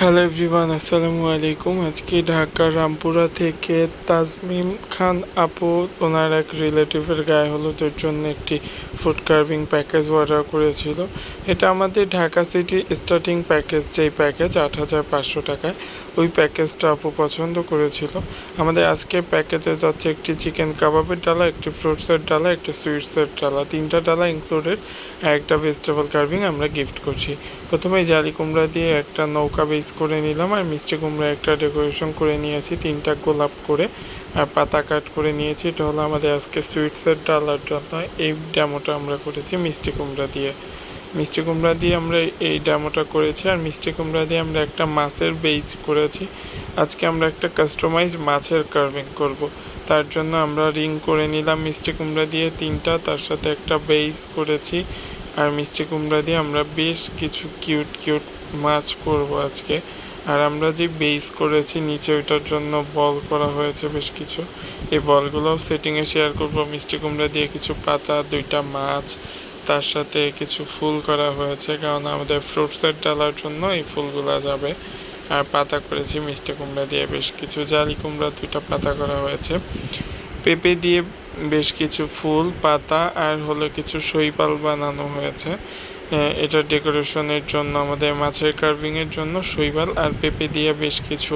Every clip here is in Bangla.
হ্যালো এভরিওয়ান আসসালামু আলাইকুম আজকে ঢাকা রামপুরা থেকে তাজমিম খান আপু, ওনার এক রিলেটিভের গায়ে হলুদের জন্য একটি ফুড কার্ভিং প্যাকেজ অর্ডার করেছিল। এটা আমাদের ঢাকা সিটি স্টার্টিং প্যাকেজ যেই প্যাকেজ আট হাজার পাঁচশো টাকায়, ওই প্যাকেজটা আপু পছন্দ করেছিল। আমাদের আজকে প্যাকেজে যাচ্ছে একটি চিকেন কাবাবের ডালা, একটি ফ্রুটসের ডালা, একটি সুইটসের ডালা, তিনটা ডালা ইনক্লুডেড আর একটা ভেজিটেবল কার্ভিং আমরা গিফট করছি। প্রথমে জালি কুমড়া দিয়ে একটা নৌকা বেস করে নিলাম, আর মিষ্টি কুমড়া একটা ডেকোরেশন করে নিয়েছি, তিনটা গোলাপ করে। পাতা কাট করে নিয়েছি। এটা হলো আমাদের আজকে সুইটসের ডালার জন্য এই ডেমোটা আমরা করেছি মিষ্টি কুমড়া দিয়ে। মিষ্টি কুমড়া দিয়ে আমরা এই ডেমোটা করেছি আর মিষ্টি কুমড়া দিয়ে আমরা একটা মাছের বেইজ করেছি। আজকে আমরা একটা কাস্টমাইজ মাছের কার্ভিং করব। তার জন্য আমরা রিং করে নিলাম মিষ্টি কুমড়া দিয়ে তিনটা, তার সাথে একটা বেইজ করেছি। আর মিষ্টি কুমড়া দিয়ে আমরা বেশ কিছু কিউট কিউট মাছ করব আজকে। আর আমরা যে বেস করেছি, নিচে ওইটার জন্য বল করা হয়েছে বেশ কিছু। এই বলগুলো সেটিংয়ে শেয়ার করব। মিষ্টি কুমড়া দিয়ে কিছু পাতা, দুইটা মাছ, তার সাথে কিছু ফুল করা হয়েছে, কারণ আমাদের ফ্রুটসের ডালার জন্য এই ফুলগুলো যাবে। আর পাতা করেছি মিষ্টি কুমড়া দিয়ে বেশ কিছু। জালি কুমড়া, দুইটা পাতা করা হয়েছে। পেঁপে দিয়ে বেশ কিছু ফুল, পাতা, আর হলো কিছু শৈপাল বানানো হয়েছে। এটা ডেকোরেশনের জন্য, আমাদের মাছের কার্ভিংয়ের জন্য শৈবাল আর পেঁপে দিয়ে বেশ কিছু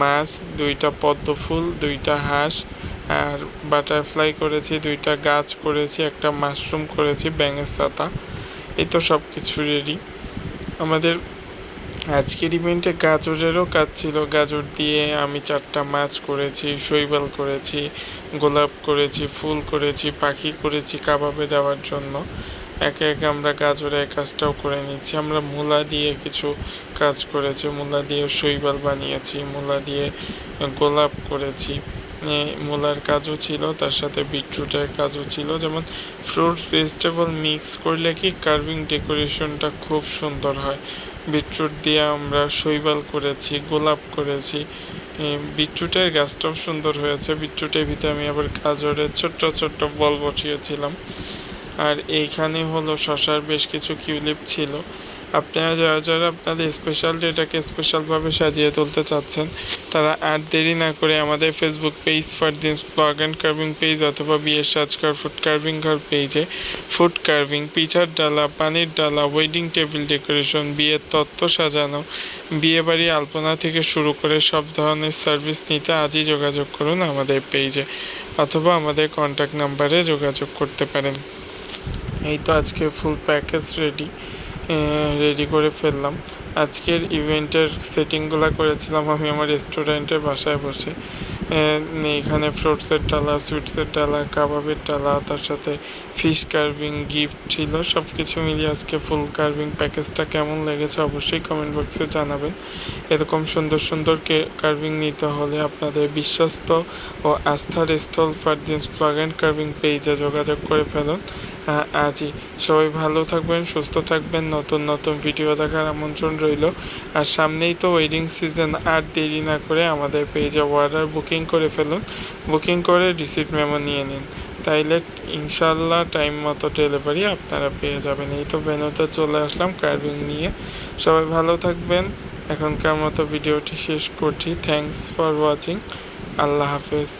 মাছ, দুইটা পদ্ম ফুল, দুইটা হাঁস, আর বাটারফ্লাই করেছি, দুইটা গাছ করেছি, একটা মাশরুম করেছি, ব্যাঙের ছাতা। এই তো সব কিছু রেডি আমাদের আজকের ইভেন্টে গাজরেরও কাজ ছিল। গাজর দিয়ে আমি চারটা মাছ করেছি, শৈবাল করেছি, গোলাপ করেছি, ফুল করেছি, পাখি করেছি, কাবাবে দেওয়ার জন্য। একে একে আমরা গাজরের কাজটাও করে নিচ্ছি। আমরা মূলা দিয়ে কিছু কাজ করেছি। মূলা দিয়ে শৈবাল বানিয়েছি, মূলা দিয়ে গোলাপ করেছি। মূলার কাজও ছিল, তার সাথে বিটরুটের কাজও ছিল। যেমন ফ্রুটস ভেজিটেবল মিক্স করলে কি কার্ভিং ডেকোরেশনটা খুব সুন্দর হয়। বিটরুট দিয়ে আমরা শৈবাল করেছি, গোলাপ করেছি। বিটরুটের গাছটাও সুন্দর হয়েছে। বিটরুটের ভিতরে আমি আবার গাজরের ছোট্ট ছোট্ট বল বসিয়েছিলাম। আর এইখানে হলো শশার বেশ কিছু কিউলিপ ছিল। আপনারা যারা যারা আপনাদের স্পেশাল ডেটাকে স্পেশালভাবে সাজিয়ে তুলতে চাচ্ছেন, তারা আর দেরি না করে আমাদের Facebook page for this blog and carving page অথবা বিয়ের সাজকার ফুড কার্ভিং ঘর পেজে ফুড কার্ভিং পিঠার ডালা, পানির ডালা ওয়েডিং টেবিল ডেকোরেশন বিয়ের তত্ত্ব সাজানো বিয়ে বাড়ি আলপনা থেকে শুরু করে সব ধরনের সার্ভিস নিতে আজই যোগাযোগ করুন আমাদের পেজে অথবা আমাদের কন্ট্যাক্ট নাম্বারে যোগাযোগ করতে পারেন। এই তো আজকে ফুল প্যাকেজ রেডি রেডি করে ফেললাম। আজকের ইভেন্টের সেটিংগুলো করেছিলাম আমি আমার রেস্টুরেন্টের বাসায় বসে। এখানে ফ্রুটসের ডালা সুইটসের ডালা, কাবাবের ডালা, তার সাথে ফিশ কার্ভিং গিফট ছিল সব কিছু মিলিয়ে আজকে ফুল কার্ভিং প্যাকেজটা কেমন লেগেছে অবশ্যই কমেন্ট বক্সে জানাবেন। এরকম সুন্দর সুন্দর কার্ভিং নিতে হলে আপনাদের বিশ্বস্ত ও আস্থার স্থল ফারদিনস প্লাগ অ্যান্ড কার্ভিং পেজে যোগাযোগ করে ফেলুন। আজই। সবাই ভালো থাকবেন, সুস্থ থাকবেন। নতুন নতুন ভিডিও দেখার আমন্ত্রণ রইল। আর সামনেই তো ওয়েডিং সিজন আর দেরি না করে আমাদের পেজে অর্ডার বুকিং করে ফেলুন। বুকিং করে রিসিপ্ট মেমো নিয়ে নিন। তাইলে ইনশাল্লাহ টাইম মতো ডেলিভারি আপনারা পেয়ে যাবেন। এই তো ভেনুতে চলে আসলাম কার্ভিং নিয়ে। সবাই ভালো থাকবেন। এখনকার মতো ভিডিওটি শেষ করছি। থ্যাংকস ফর ওয়াচিং আল্লাহ হাফেজ।